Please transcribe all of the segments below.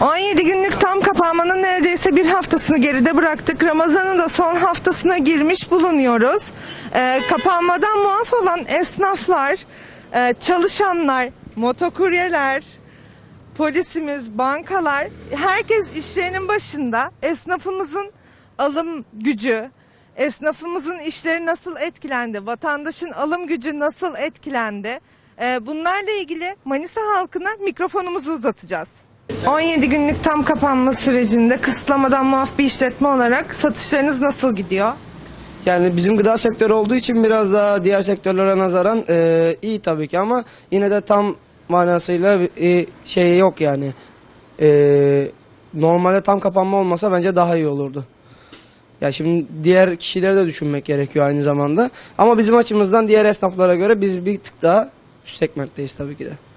17 günlük tam kapanmanın neredeyse bir haftasını geride bıraktık. Ramazan'ın da son haftasına girmiş bulunuyoruz. Ee, kapanmadan muaf olan esnaflar, e, çalışanlar, motokuryeler, polisimiz, bankalar, herkes işlerinin başında. Esnafımızın alım gücü, esnafımızın işleri nasıl etkilendi, vatandaşın alım gücü nasıl etkilendi? Ee, bunlarla ilgili Manisa halkına mikrofonumuzu uzatacağız. 17 günlük tam kapanma sürecinde kısıtlamadan muaf bir işletme olarak satışlarınız nasıl gidiyor? Yani bizim gıda sektörü olduğu için biraz daha diğer sektörlere nazaran e, iyi tabii ki ama yine de tam manasıyla e, şey yok yani. E, normalde tam kapanma olmasa bence daha iyi olurdu. Ya şimdi diğer kişileri de düşünmek gerekiyor aynı zamanda. Ama bizim açımızdan diğer esnaflara göre biz bir tık daha üst segmentteyiz tabii ki de.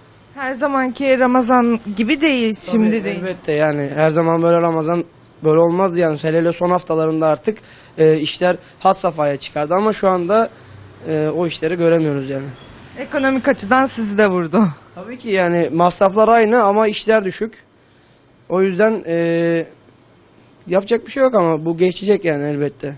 Her zamanki Ramazan gibi değil, şimdi Tabii, değil. Elbette yani her zaman böyle Ramazan böyle olmazdı yani. Hele hele son haftalarında artık e, işler had safhaya çıkardı ama şu anda e, o işleri göremiyoruz yani. Ekonomik açıdan sizi de vurdu. Tabii ki yani masraflar aynı ama işler düşük. O yüzden e, yapacak bir şey yok ama bu geçecek yani elbette.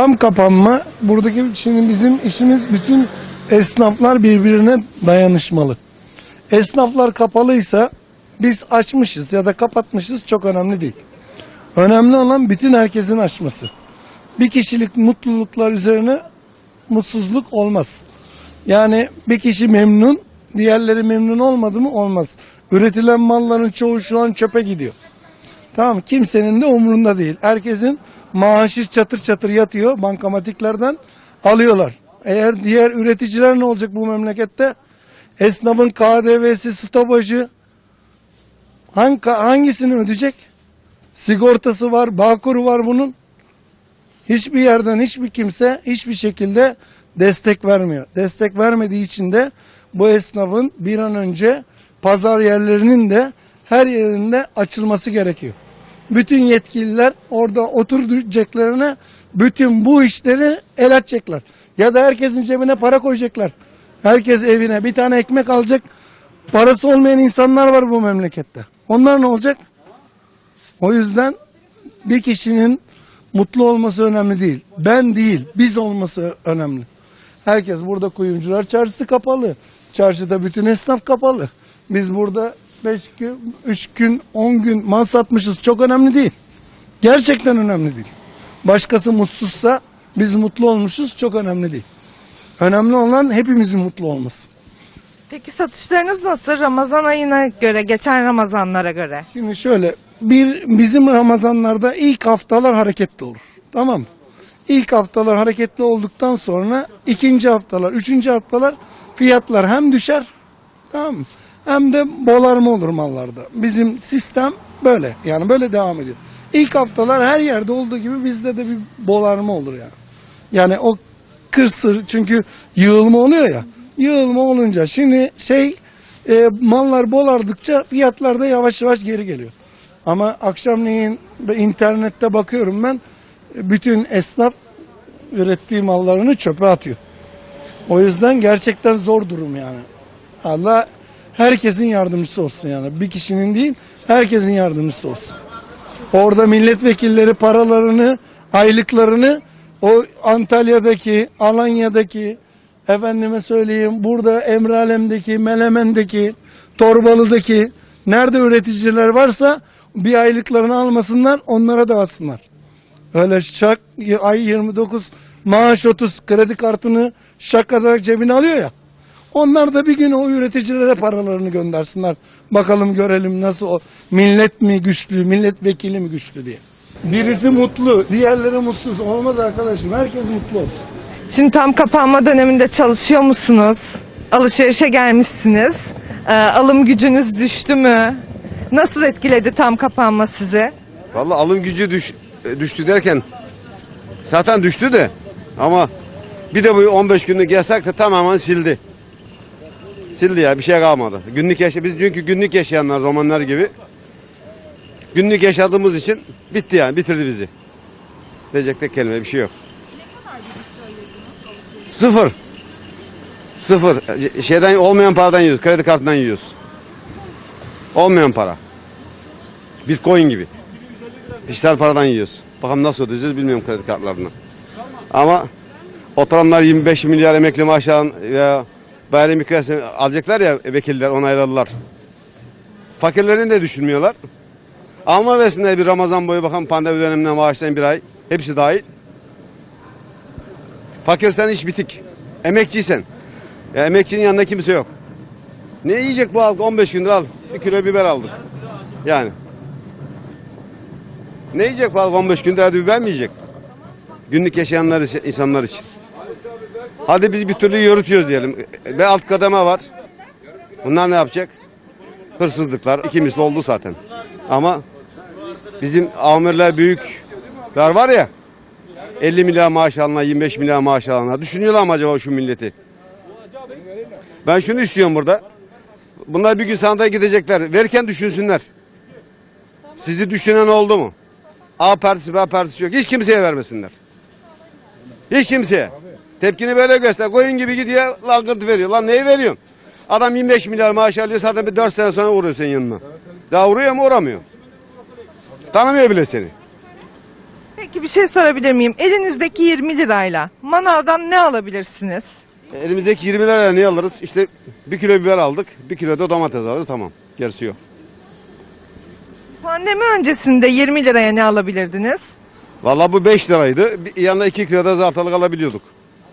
Tam kapanma buradaki şimdi bizim işimiz bütün esnaflar birbirine dayanışmalı. Esnaflar kapalıysa biz açmışız ya da kapatmışız çok önemli değil. Önemli olan bütün herkesin açması. Bir kişilik mutluluklar üzerine mutsuzluk olmaz. Yani bir kişi memnun, diğerleri memnun olmadı mı olmaz. Üretilen malların çoğu şu an çöpe gidiyor. Tamam kimsenin de umurunda değil. Herkesin maaşı çatır çatır yatıyor bankamatiklerden alıyorlar. Eğer diğer üreticiler ne olacak bu memlekette? Esnafın KDV'si, stopajı hangi, hangisini ödeyecek? Sigortası var, bağkuru var bunun. Hiçbir yerden hiçbir kimse hiçbir şekilde destek vermiyor. Destek vermediği için de bu esnafın bir an önce pazar yerlerinin de her yerinde açılması gerekiyor. Bütün yetkililer orada oturacaklarına bütün bu işleri el açacaklar. Ya da herkesin cebine para koyacaklar. Herkes evine bir tane ekmek alacak. Parası olmayan insanlar var bu memlekette. Onlar ne olacak? O yüzden bir kişinin mutlu olması önemli değil. Ben değil, biz olması önemli. Herkes burada kuyumcular çarşısı kapalı. Çarşıda bütün esnaf kapalı. Biz burada 5 gün, 3 gün, 10 gün mal satmışız. Çok önemli değil. Gerçekten önemli değil. Başkası mutsuzsa biz mutlu olmuşuz. Çok önemli değil. Önemli olan hepimizin mutlu olması. Peki satışlarınız nasıl Ramazan ayına göre, geçen Ramazanlara göre? Şimdi şöyle bir bizim Ramazanlarda ilk haftalar hareketli olur. Tamam mı? İlk haftalar hareketli olduktan sonra ikinci haftalar, üçüncü haftalar fiyatlar hem düşer tamam mı? Hem de bolarma olur mallarda. Bizim sistem böyle. Yani böyle devam ediyor. İlk haftalar her yerde olduğu gibi bizde de bir bolarma olur yani. Yani o kırsır çünkü yığılma oluyor ya. Yığılma olunca şimdi şey e, mallar bolardıkça fiyatlar da yavaş yavaş geri geliyor. Ama akşamleyin internette bakıyorum ben e, bütün esnaf ürettiği mallarını çöpe atıyor. O yüzden gerçekten zor durum yani. Allah herkesin yardımcısı olsun yani. Bir kişinin değil herkesin yardımcısı olsun. Orada milletvekilleri paralarını, aylıklarını o Antalya'daki, Alanya'daki, efendime söyleyeyim burada Emralem'deki, Melemen'deki, Torbalı'daki nerede üreticiler varsa bir aylıklarını almasınlar onlara dağıtsınlar. Öyle şak ay 29 maaş 30 kredi kartını şakada cebine alıyor ya. Onlar da bir gün o üreticilere paralarını göndersinler. Bakalım görelim nasıl o millet mi güçlü, milletvekili mi güçlü diye. Birisi mutlu, diğerleri mutsuz. Olmaz arkadaşım. Herkes mutlu olsun. Şimdi tam kapanma döneminde çalışıyor musunuz? Alışverişe gelmişsiniz. Ee, alım gücünüz düştü mü? Nasıl etkiledi tam kapanma sizi? Vallahi alım gücü düş, e, düştü derken zaten düştü de ama bir de bu 15 günlük yasak da tamamen sildi. Sildi ya bir şey kalmadı. Günlük yaşa biz çünkü günlük yaşayanlar romanlar gibi. Günlük yaşadığımız için bitti yani bitirdi bizi. Diyecek tek kelime bir şey yok. Sıfır. Sıfır. Şeyden olmayan paradan yiyoruz. Kredi kartından yiyoruz. Olmayan para. Bitcoin gibi. Dijital paradan yiyoruz. Bakalım nasıl ödeyeceğiz bilmiyorum kredi kartlarını. Ama oturanlar 25 milyar emekli maaş alan veya bayram ikrası alacaklar ya vekiller onayladılar. Fakirlerini de düşünmüyorlar. Alma versinler bir Ramazan boyu bakalım pandemi döneminden maaşlayan bir ay. Hepsi dahil. Fakirsen iş bitik. Emekçiysen. Ya emekçinin yanında kimse yok. Ne yiyecek bu halk? 15 gündür al. Bir kilo biber aldık. Yani. Ne yiyecek bu halk 15 gündür hadi biber mi yiyecek? Günlük yaşayanlar insanlar için. Hadi biz bir türlü yürütüyoruz diyelim. Ve alt kademe var. Bunlar ne yapacak? Hırsızlıklar. İki misli oldu zaten. Ama bizim amirler büyükler var ya 50 milyar maaş alanlar, 25 milyar maaş alanlar. Düşünüyorlar mı acaba şu milleti? Ben şunu istiyorum burada. Bunlar bir gün sandığa gidecekler. Verirken düşünsünler. Sizi düşünen oldu mu? A partisi B partisi yok. Hiç kimseye vermesinler. Hiç kimseye. Tepkini böyle göster. Koyun gibi gidiyor langırt veriyor. Lan neyi veriyorsun? Adam 25 milyar maaş alıyor zaten bir 4 sene sonra uğruyor senin yanına. Daha uğruyor mu uğramıyor. Tanımıyor bile seni. Peki bir şey sorabilir miyim? Elinizdeki 20 lirayla manavdan ne alabilirsiniz? Elimizdeki 20 liraya ne alırız? İşte bir kilo biber aldık. Bir kilo da domates alırız tamam. Gerisi yok. Pandemi öncesinde 20 liraya ne alabilirdiniz? Vallahi bu 5 liraydı. Bir yanında 2 kilo da zartalık alabiliyorduk.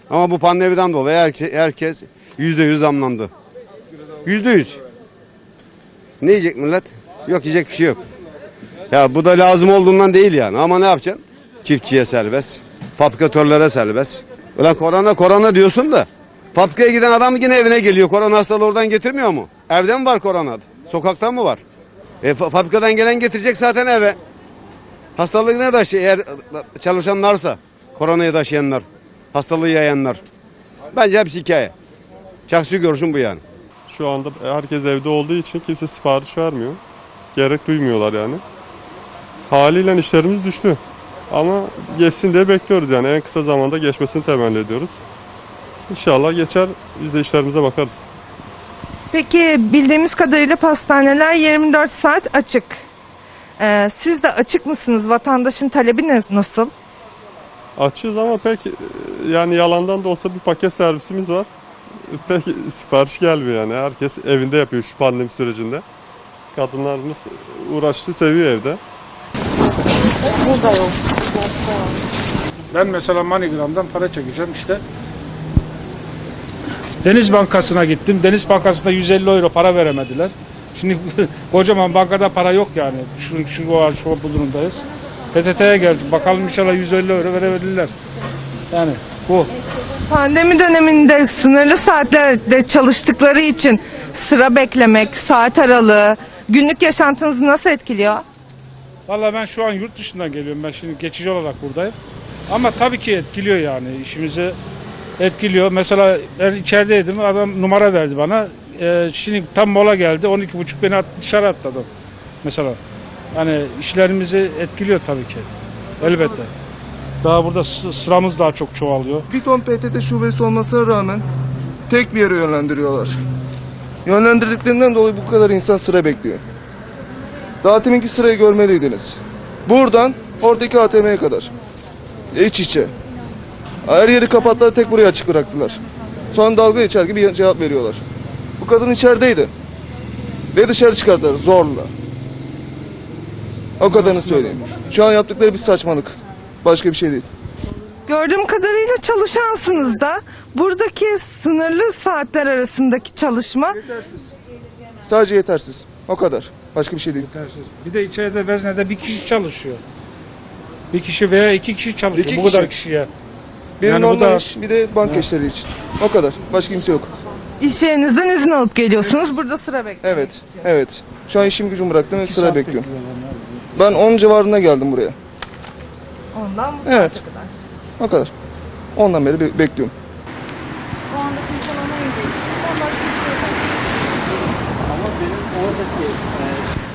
Ama bu pandemiden dolayı herkes, herkes %100 zamlandı. %100. Ne yiyecek millet? Yok yiyecek bir şey yok. Ya bu da lazım olduğundan değil yani. Ama ne yapacaksın? Çiftçiye serbest. Fabrikatörlere serbest. Ulan korona korona diyorsun da. Fabrikaya giden adam yine evine geliyor. Korona hastalığı oradan getirmiyor mu? Evde mi var korona? Sokakta mı var? E, fa- fabrikadan gelen getirecek zaten eve. Hastalığı ne taşıyor eğer çalışanlarsa, koronayı taşıyanlar, hastalığı yayanlar. Bence hepsi hikaye. Şahsi görüşüm bu yani. Şu anda herkes evde olduğu için kimse sipariş vermiyor. Gerek duymuyorlar yani. Haliyle işlerimiz düştü. Ama geçsin diye bekliyoruz yani en kısa zamanda geçmesini temenni ediyoruz. İnşallah geçer biz de işlerimize bakarız. Peki bildiğimiz kadarıyla pastaneler 24 saat açık. Ee, siz de açık mısınız? Vatandaşın talebi ne, nasıl? Açığız ama pek e, yani yalandan da olsa bir paket servisimiz var. Pek sipariş gelmiyor yani. Herkes evinde yapıyor şu pandemi sürecinde. Kadınlarımız uğraştı, seviyor evde. Ben mesela MoneyGram'dan para çekeceğim işte. Deniz Bankası'na gittim. Deniz Bankası'nda 150 euro para veremediler. Şimdi kocaman bankada para yok yani. Şu, şu, şu, şu durumdayız. PTT'ye geldik. Bakalım inşallah 150 euro verebilirler. Yani bu. Pandemi döneminde sınırlı saatlerde çalıştıkları için sıra beklemek, saat aralığı, günlük yaşantınızı nasıl etkiliyor? Valla ben şu an yurt dışından geliyorum. Ben şimdi geçici olarak buradayım. Ama tabii ki etkiliyor yani işimizi etkiliyor. Mesela ben içerideydim adam numara verdi bana. Ee, şimdi tam mola geldi 12.30 beni at, dışarı atladı mesela. Yani işlerimizi etkiliyor tabii ki. Elbette. Daha burada sı- sıramız daha çok çoğalıyor. Bir ton PTT şubesi olmasına rağmen tek bir yere yönlendiriyorlar. Yönlendirdiklerinden dolayı bu kadar insan sıra bekliyor. Daha teminki sırayı görmeliydiniz. Buradan oradaki ATM'ye kadar. İç içe. Her yeri kapattılar tek burayı açık bıraktılar. Sonra dalga geçer gibi cevap veriyorlar. Bu kadın içerideydi. Ve dışarı çıkardılar zorla. O kadarını söyleyeyim. Şu an yaptıkları bir saçmalık. Başka bir şey değil. Gördüğüm kadarıyla çalışansınız da buradaki sınırlı saatler arasındaki çalışma Yetersiz. Sadece yetersiz. O kadar. Başka bir şey değil. Yetersiz. Bir de içeride veznede bir kişi çalışıyor. Bir kişi veya iki kişi çalışıyor. İki Bu kadar kişi. kişiye. Bir Yani bu normal da- iş, bir de banka işleri için. O kadar. Başka kimse yok. iş yerinizden izin alıp geliyorsunuz. Burada sıra bekliyorsunuz. Evet, evet. Şu an işim gücümü bıraktım ve sıra bekliyorum. bekliyorlar. Ben 10 civarında geldim buraya. Ondan bu Evet. kadar. O kadar. Ondan beri be- bekliyorum.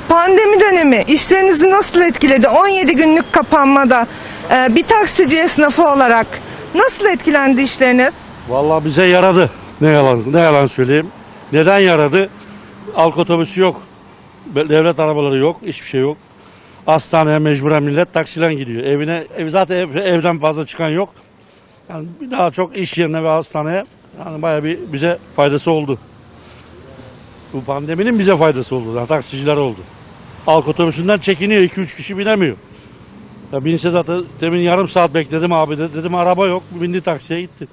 Pandemi dönemi işlerinizi nasıl etkiledi? 17 günlük kapanmada e, bir taksici esnafı olarak nasıl etkilendi işleriniz? Vallahi bize yaradı. Ne yalan, ne yalan söyleyeyim. Neden yaradı? Halk otobüsü yok. Devlet arabaları yok. Hiçbir şey yok. Hastaneye mecburen millet taksiyle gidiyor. Evine ev zaten ev- evden fazla çıkan yok. Yani bir daha çok iş yerine ve hastaneye yani bayağı bir bize faydası oldu. Bu pandeminin bize faydası oldu. Yani taksiciler oldu. Halk otobüsünden çekiniyor. 2-3 kişi binemiyor. Ya binse zaten demin yarım saat bekledim abi de. Dedim araba yok. Bindi taksiye gitti.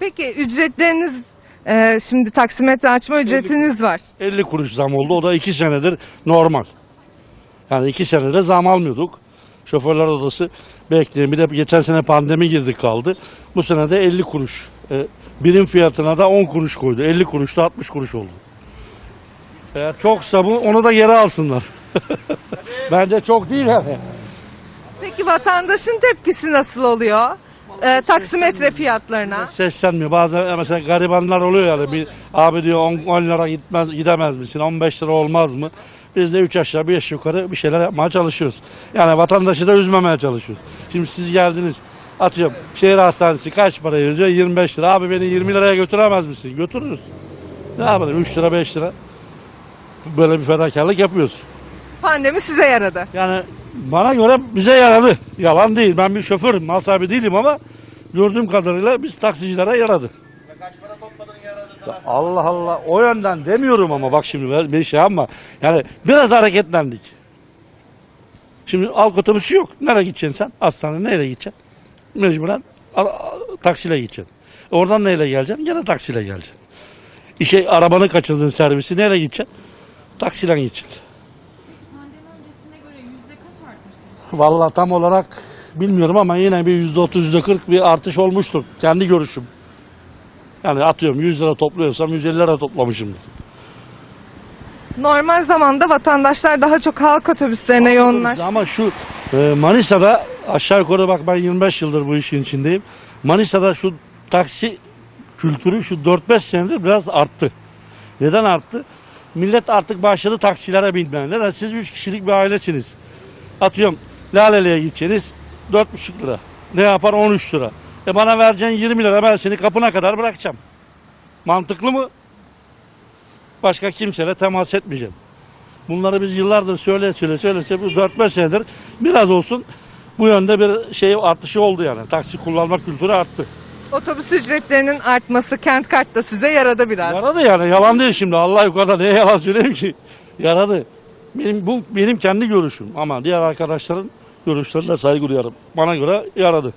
Peki ücretleriniz e, şimdi taksimetre açma ücretiniz var. 50 kuruş zam oldu. O da 2 senedir normal. Yani 2 senedir zam almıyorduk. Şoförler odası bekleyin. Bir de geçen sene pandemi girdik kaldı. Bu sene de 50 kuruş. E, birim fiyatına da 10 kuruş koydu. 50 kuruş da 60 kuruş oldu. Eğer çoksa bu onu da geri alsınlar. Bence çok değil yani. Peki vatandaşın tepkisi nasıl oluyor? E, taksimetre fiyatlarına. Seslenmiyor. Bazen mesela garibanlar oluyor yani. Bir, abi diyor 10, 10 lira gitmez, gidemez misin? 15 lira olmaz mı? Biz de 3 aşağı 5 yukarı bir şeyler yapmaya çalışıyoruz. Yani vatandaşı da üzmemeye çalışıyoruz. Şimdi siz geldiniz atıyorum şehir hastanesi kaç para yazıyor? 25 lira. Abi beni 20 liraya götüremez misin? Götürürüz. Ne yapalım 3 lira 5 lira. Böyle bir fedakarlık yapıyoruz. Pandemi size yaradı. Yani bana göre bize yaradı. Yalan değil. Ben bir şoförüm. Mal sahibi değilim ama gördüğüm kadarıyla biz taksicilere yaradı. Ya Allah Allah. O yönden demiyorum ama bak şimdi ben şey ama yani biraz hareketlendik. Şimdi halk otobüsü yok. Nereye gideceksin sen? Hastane nereye gideceksin? Mecburen taksiyle gideceksin. Oradan neyle geleceksin? Gene taksiyle geleceksin. İşe arabanı kaçırdığın servisi nereye gideceksin? Taksiyle gideceksin. Vallahi tam olarak bilmiyorum ama yine bir yüzde otuz, yüzde kırk bir artış olmuştur. Kendi görüşüm. Yani atıyorum 100 lira topluyorsam 150 lira toplamışımdır. Normal zamanda vatandaşlar daha çok halk otobüslerine yoğunlaş. Ama şu e, Manisa'da aşağı yukarı bak ben 25 yıldır bu işin içindeyim. Manisa'da şu taksi kültürü şu 4-5 senedir biraz arttı. Neden arttı? Millet artık başladı taksilere binmeye. Neden? Siz 3 kişilik bir ailesiniz. Atıyorum Laleli'ye gideceksiniz 4,5 lira. Ne yapar 13 lira. E bana vereceğin 20 lira ben seni kapına kadar bırakacağım. Mantıklı mı? Başka kimseyle temas etmeyeceğim. Bunları biz yıllardır söyle söyle söyle söyle bu 4-5 senedir biraz olsun bu yönde bir şey artışı oldu yani. Taksi kullanma kültürü arttı. Otobüs ücretlerinin artması kent kartta size yaradı biraz. Yaradı yani yalan değil şimdi Allah yukarıda neye yalan söyleyeyim ki. Yaradı. Benim bu benim kendi görüşüm ama diğer arkadaşların görüşlerine saygı duyarım. Bana göre yaradı.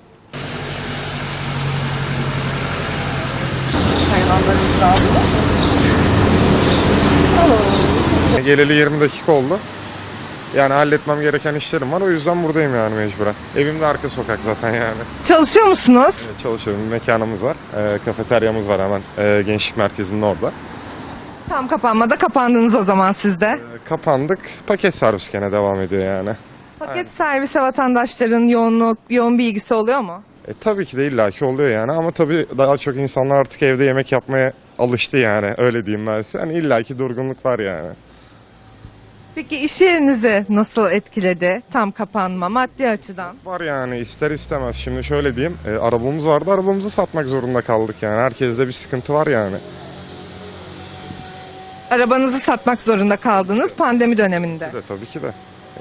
Geleli 20 dakika oldu. Yani halletmem gereken işlerim var. O yüzden buradayım yani mecburen. Evim de arka sokak zaten yani. Çalışıyor musunuz? Evet, Çalışıyorum. Bir mekanımız var. Ee, kafeteryamız var hemen e, gençlik merkezinin orada. Tam kapanmada kapandınız o zaman siz de. Ee, kapandık. Paket servis gene devam ediyor yani. Paket servise vatandaşların yoğunluk, yoğun bir ilgisi oluyor mu? E, tabii ki de illaki oluyor yani ama tabii daha çok insanlar artık evde yemek yapmaya alıştı yani. Öyle diyeyim ben size. Yani illaki durgunluk var yani. Peki iş yerinizi nasıl etkiledi tam kapanma maddi açıdan? Var yani ister istemez. Şimdi şöyle diyeyim. e, arabamız vardı. Arabamızı satmak zorunda kaldık yani. Herkeste bir sıkıntı var yani. Arabanızı satmak zorunda kaldınız pandemi döneminde. de tabii ki de.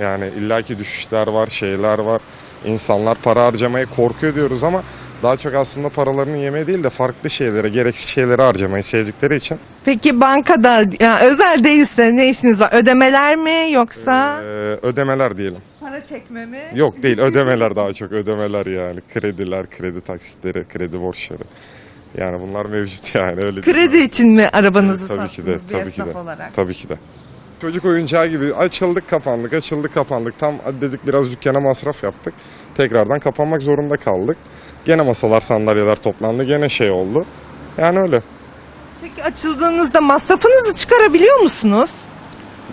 Yani illaki düşüşler var, şeyler var. İnsanlar para harcamaya korkuyor diyoruz ama daha çok aslında paralarını yemeye değil de farklı şeylere, gereksiz şeylere harcamayı sevdikleri için Peki bankada yani özel değilse ne işiniz var? Ödemeler mi yoksa e, ödemeler diyelim. para çekme mi? Yok değil, ödemeler daha çok ödemeler yani. Krediler, kredi taksitleri, kredi borçları. Yani bunlar mevcut yani öyle değil. Kredi için mi arabanızı Tabii ki de, sattınız bir tabii ki esnaf de. olarak? Tabii ki de. Çocuk oyuncağı gibi açıldık kapandık açıldık kapandık tam hadi dedik biraz dükkana masraf yaptık. Tekrardan kapanmak zorunda kaldık. Gene masalar sandalyeler toplandı gene şey oldu. Yani öyle. Peki açıldığınızda masrafınızı çıkarabiliyor musunuz?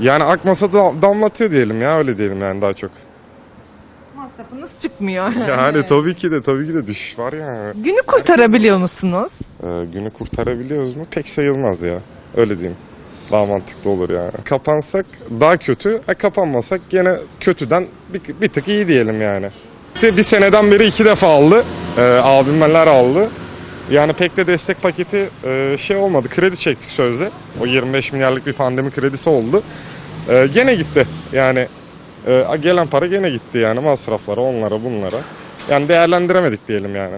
Yani akmasa da damlatıyor diyelim ya öyle diyelim yani daha çok. Masrafınız çıkmıyor. Yani tabii ki de tabii ki de düşüş var yani. Günü kurtarabiliyor musunuz? Ee, günü kurtarabiliyoruz mu? Pek sayılmaz ya. Öyle diyeyim. Daha mantıklı olur yani. Kapansak daha kötü, ha, kapanmasak gene kötüden bir, bir tık iyi diyelim yani. Bir seneden beri iki defa aldı. Ee, abimler aldı. Yani pek de destek paketi e, şey olmadı. Kredi çektik sözde. O 25 milyarlık bir pandemi kredisi oldu. E, gene gitti. Yani e, gelen para gene gitti yani masraflara, onlara, bunlara. Yani değerlendiremedik diyelim yani.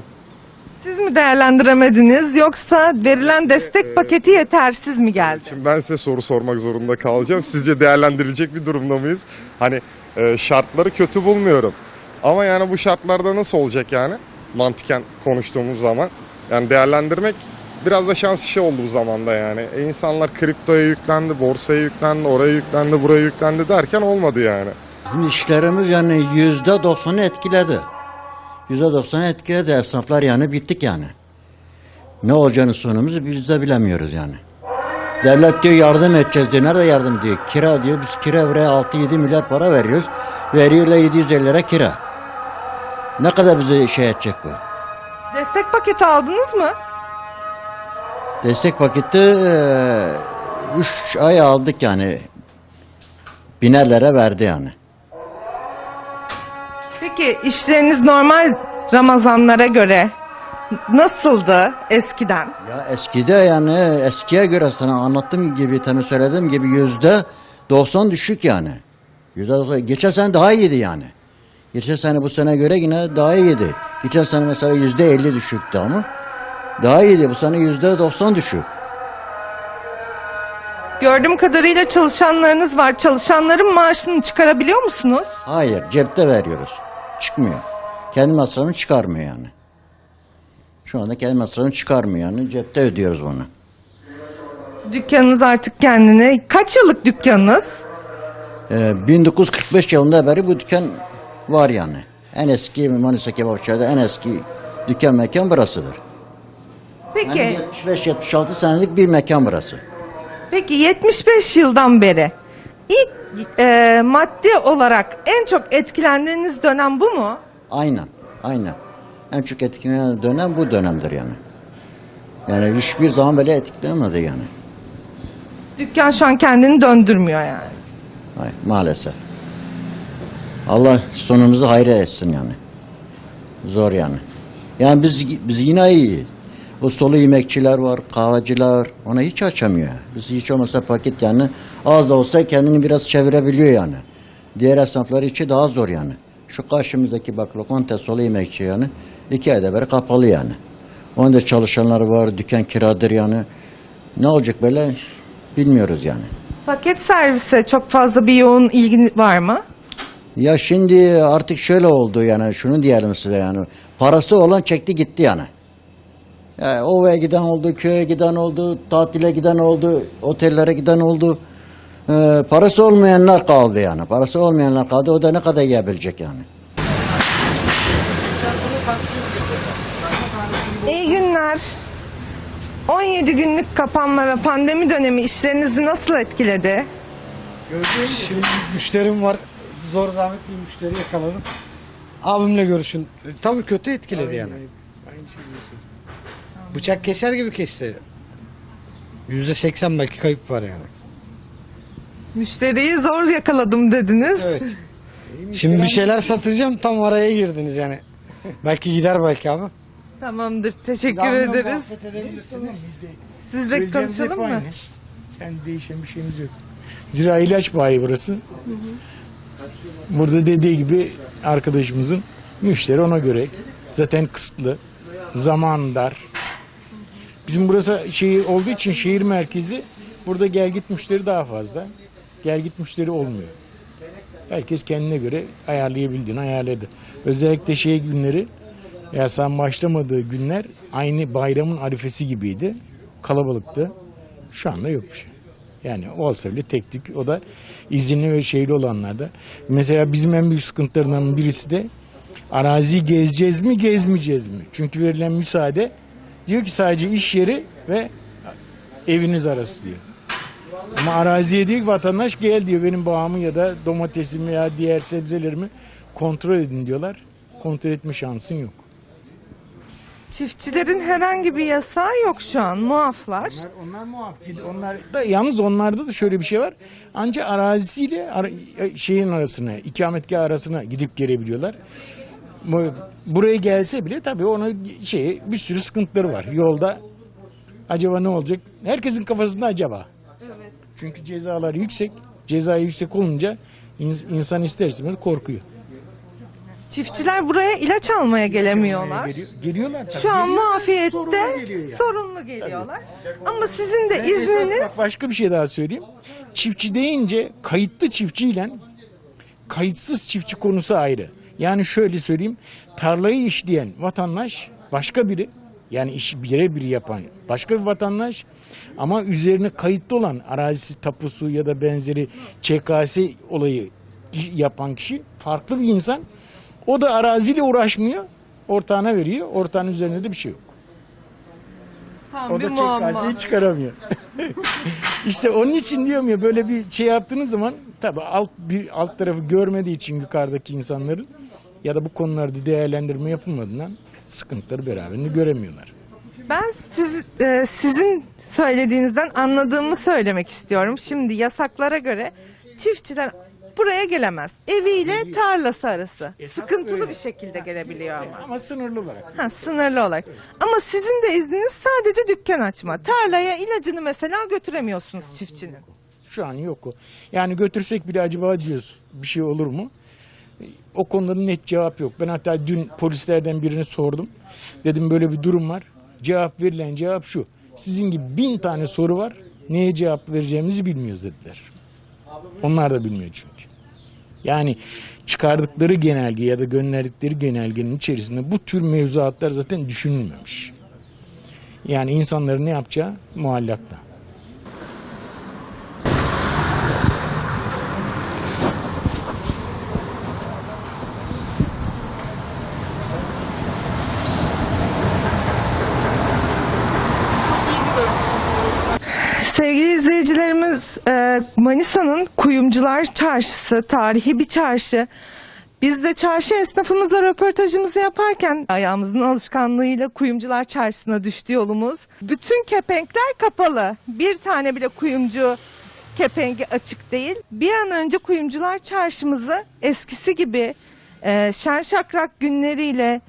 Siz mi değerlendiremediniz yoksa verilen destek paketi yetersiz mi geldi? Şimdi ben size soru sormak zorunda kalacağım. Sizce değerlendirilecek bir durumda mıyız? Hani e, şartları kötü bulmuyorum. Ama yani bu şartlarda nasıl olacak yani? Mantıken konuştuğumuz zaman. Yani değerlendirmek biraz da şans işi oldu bu zamanda yani. E, insanlar kriptoya yüklendi, borsaya yüklendi, oraya yüklendi, buraya yüklendi derken olmadı yani. Bizim işlerimiz yani yüzde doksanı etkiledi. Yüzde doksanı etkiledi. Esnaflar yani bittik yani. Ne olacağını sonumuzu biz de bilemiyoruz yani. Devlet diyor yardım edeceğiz diyor. Nerede yardım diyor? Kira diyor. Biz kira buraya 6-7 milyar para veriyoruz. Veriyorlar 750 lira kira. Ne kadar bize şey edecek bu? Destek paketi aldınız mı? Destek paketi 3 ay aldık yani. Binerlere verdi yani. Peki işleriniz normal Ramazanlara göre nasıldı eskiden? Ya eskide yani eskiye göre sana anlattığım gibi tabii söylediğim gibi yüzde 90 düşük yani. Yüzde 90. Geçen sene daha iyiydi yani. Geçen sene bu sene göre yine daha iyiydi. Geçen sene mesela yüzde 50 düşüktü ama daha iyiydi. Bu sene yüzde 90 düşük. Gördüğüm kadarıyla çalışanlarınız var. Çalışanların maaşını çıkarabiliyor musunuz? Hayır cepte veriyoruz. Çıkmıyor. Kendi masrafını çıkarmıyor yani. Şu anda kendi masrafını çıkarmıyor yani. Cepte ödüyoruz bunu. Dükkanınız artık kendine. Kaç yıllık dükkanınız? Ee, 1945 yılında beri bu dükkan var yani. En eski Manisa Kebapçı'da en eski dükkan mekan burasıdır. Peki, Yani 75-76 senelik bir mekan burası. peki 75 yıldan beri ilk e, maddi olarak en çok etkilendiğiniz dönem bu mu? Aynen, aynen. En çok etkilenen dönem bu dönemdir yani. Yani hiçbir zaman böyle etkilemedi yani. Dükkan şu an kendini döndürmüyor yani. Hayır, maalesef. Allah sonumuzu hayra etsin yani. Zor yani. Yani biz biz yine iyiyiz. Bu solu yemekçiler var, kahveciler ona hiç açamıyor. Biz hiç olmasa paket yani az da olsa kendini biraz çevirebiliyor yani. Diğer esnaflar için daha zor yani. Şu karşımızdaki bak lokanta solu yemekçi yani iki ayda beri kapalı yani. Onda çalışanlar var, dükkan kiradır yani. Ne olacak böyle bilmiyoruz yani. Paket servise çok fazla bir yoğun ilgi var mı? Ya şimdi artık şöyle oldu yani şunu diyelim size yani parası olan çekti gitti yani. yani ovaya giden oldu, köye giden oldu, tatile giden oldu, otellere giden oldu. Ee, parası olmayanlar kaldı yani. Parası olmayanlar kaldı. O da ne kadar yiyebilecek yani. İyi günler. 17 günlük kapanma ve pandemi dönemi işlerinizi nasıl etkiledi? Şimdi müşterim var. Zor zahmet bir müşteri yakaladım. Abimle görüşün. E, Tabii kötü etkiledi yani. Bıçak keser gibi kesti. Yüzde seksen belki kayıp var yani. Müşteriyi zor yakaladım dediniz. Evet. Şimdi bir şeyler satacağım tam araya girdiniz yani. belki gider belki abi. Tamamdır. Teşekkür Zamla ederiz. muhabbet edebilirsiniz. Sizle konuşalım mı? Yani değişen bir şeyimiz yok. Zira ilaç bayi burası. Burada dediği gibi arkadaşımızın müşteri ona göre zaten kısıtlı. Zaman dar. Bizim burası şehir olduğu için şehir merkezi burada gel git müşteri daha fazla. Gel git müşteri olmuyor. Herkes kendine göre ayarlayabildiğini ayarladı. Özellikle şey günleri yasan başlamadığı günler aynı bayramın arifesi gibiydi. Kalabalıktı. Şu anda yok bir şey. Yani olsa bile tek tük o da izinli ve şeyli olanlarda. Mesela bizim en büyük sıkıntılarından birisi de arazi gezeceğiz mi gezmeyeceğiz mi? Çünkü verilen müsaade diyor ki sadece iş yeri ve eviniz arası diyor. Ama araziye diyor ki vatandaş gel diyor benim bağımı ya da domatesimi veya diğer sebzelerimi kontrol edin diyorlar. Kontrol etme şansın yok. Çiftçilerin herhangi bir yasağı yok şu an. Muaflar. Onlar, onlar muaf. Onlar da yalnız onlarda da şöyle bir şey var. Ancak arazisiyle ara- şeyin arasına, ikametgah arasına gidip gelebiliyorlar. Bu- Buraya gelse bile tabii onun şey bir sürü sıkıntıları var. Yolda acaba ne olacak? Herkesin kafasında acaba. Çünkü cezalar yüksek. Ceza yüksek olunca ins- insan ister istemez korkuyor. Çiftçiler buraya ilaç almaya gelemiyorlar. Geliyor- geliyorlar tabii. Şu an Geliyorlar, muafiyette sorunlu geliyor yani. sorunlu geliyorlar. Ama sizin de izniniz bak başka bir şey daha söyleyeyim. Çiftçi deyince kayıtlı çiftçiyle kayıtsız çiftçi konusu ayrı. Yani şöyle söyleyeyim. Tarlayı işleyen vatandaş başka biri. Yani işi birebir yapan başka bir vatandaş. Ama üzerine kayıtlı olan arazisi tapusu ya da benzeri ÇKS olayı yapan kişi farklı bir insan. O da araziyle uğraşmıyor. Ortağına veriyor. Ortağın üzerinde de bir şey yok. tam O bir da muamma. ÇKS'yi çıkaramıyor. işte onun için diyorum ya böyle bir şey yaptığınız zaman tabii alt bir alt tarafı görmediği için yukarıdaki insanların ya da bu konularda değerlendirme yapılmadığından sıkıntıları beraberinde göremiyorlar. Ben siz, e, sizin söylediğinizden anladığımı söylemek istiyorum. Şimdi yasaklara göre çiftçiler buraya gelemez. Eviyle tarlası arası. Sıkıntılı bir şekilde gelebiliyor ama. Ama sınırlı olarak. Ha, sınırlı olarak. Ama sizin de izniniz sadece dükkan açma. Tarlaya ilacını mesela götüremiyorsunuz çiftçinin. Şu an yok o. Yani götürsek bile acaba diyoruz bir şey olur mu? O konuda net cevap yok. Ben hatta dün polislerden birini sordum. Dedim böyle bir durum var. Cevap verilen cevap şu. Sizin gibi bin tane soru var. Neye cevap vereceğimizi bilmiyoruz dediler. Onlar da bilmiyor çünkü. Yani çıkardıkları genelge ya da gönderdikleri genelgenin içerisinde bu tür mevzuatlar zaten düşünülmemiş. Yani insanların ne yapacağı muallakta. Sevgili izleyicilerimiz e, Manisa'nın Kuyumcular Çarşısı, tarihi bir çarşı. Biz de çarşı esnafımızla röportajımızı yaparken ayağımızın alışkanlığıyla Kuyumcular Çarşısı'na düştü yolumuz. Bütün kepenkler kapalı. Bir tane bile kuyumcu kepengi açık değil. Bir an önce Kuyumcular Çarşımızı eskisi gibi e, şen şakrak günleriyle,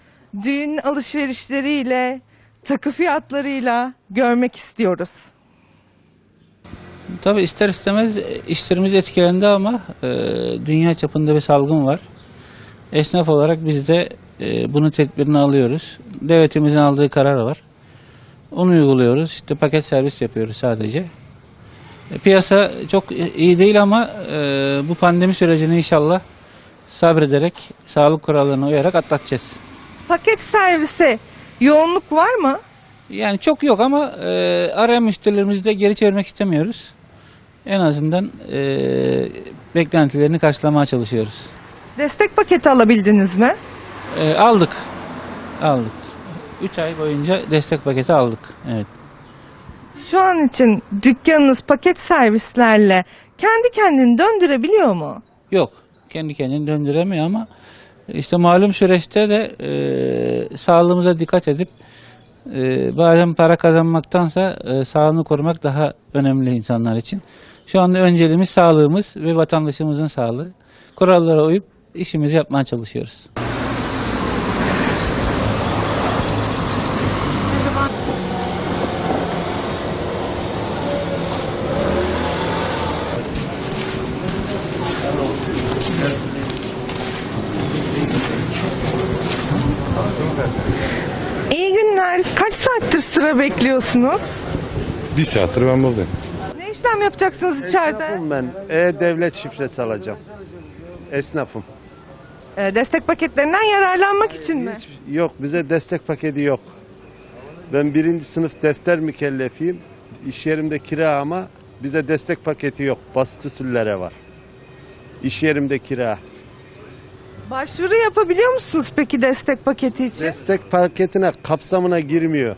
düğün alışverişleriyle, takı fiyatlarıyla görmek istiyoruz. Tabii ister istemez işlerimiz etkilendi ama e, dünya çapında bir salgın var. Esnaf olarak biz de e, bunun tedbirini alıyoruz. Devletimizin aldığı karar var. Onu uyguluyoruz. İşte paket servis yapıyoruz sadece. E, piyasa çok iyi değil ama e, bu pandemi sürecini inşallah sabrederek, sağlık kurallarına uyarak atlatacağız. Paket servise yoğunluk var mı? Yani çok yok ama e, arayan müşterilerimizi de geri çevirmek istemiyoruz. En azından e, beklentilerini karşılamaya çalışıyoruz. Destek paketi alabildiniz mi? E, aldık. Aldık. 3 ay boyunca destek paketi aldık. Evet. Şu an için dükkanınız paket servislerle kendi kendini döndürebiliyor mu? Yok. Kendi kendini döndüremiyor ama işte malum süreçte de e, sağlığımıza dikkat edip e, bazen para kazanmaktansa e, sağlığını korumak daha önemli insanlar için. Şu anda önceliğimiz sağlığımız ve vatandaşımızın sağlığı. Kurallara uyup işimizi yapmaya çalışıyoruz. İyi günler. Kaç saattir bekliyorsunuz? Bir saattir ben buradayım. Ne işlem yapacaksınız içeride? ben e-devlet şifresi alacağım. Esnafım. Ee, destek paketlerinden yararlanmak için mi? Yok bize destek paketi yok. Ben birinci sınıf defter mükellefiyim. İş yerimde kira ama bize destek paketi yok. Basit usullere var. İş yerimde kira. Başvuru yapabiliyor musunuz peki destek paketi için? Destek paketine kapsamına girmiyor.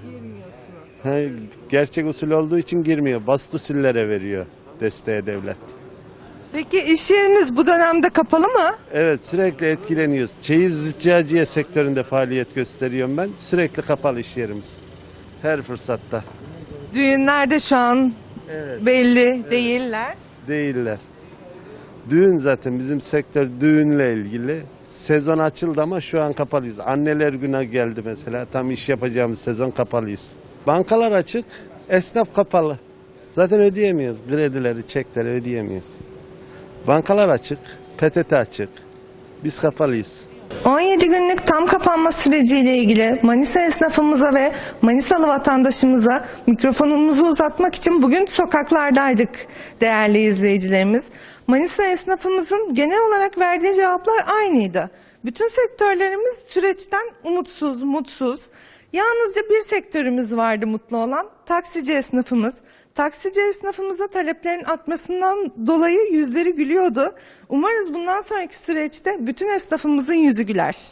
Ha, gerçek usul olduğu için girmiyor. Basit usullere veriyor desteğe devlet. Peki iş yeriniz bu dönemde kapalı mı? Evet sürekli etkileniyoruz. Çeyiz züccaciye sektöründe faaliyet gösteriyorum ben. Sürekli kapalı iş yerimiz. Her fırsatta. Düğünlerde şu an belli değiller. Değiller. Düğün zaten bizim sektör düğünle ilgili. Sezon açıldı ama şu an kapalıyız. Anneler güne geldi mesela. Tam iş yapacağımız sezon kapalıyız. Bankalar açık, esnaf kapalı. Zaten ödeyemiyoruz. Kredileri, çekleri ödeyemiyoruz. Bankalar açık, PTT açık. Biz kapalıyız. 17 günlük tam kapanma süreciyle ilgili Manisa esnafımıza ve Manisalı vatandaşımıza mikrofonumuzu uzatmak için bugün sokaklardaydık değerli izleyicilerimiz. Manisa esnafımızın genel olarak verdiği cevaplar aynıydı. Bütün sektörlerimiz süreçten umutsuz, mutsuz. Yalnızca bir sektörümüz vardı mutlu olan, taksici esnafımız. Taksici esnafımıza taleplerin artmasından dolayı yüzleri gülüyordu. Umarız bundan sonraki süreçte bütün esnafımızın yüzü güler.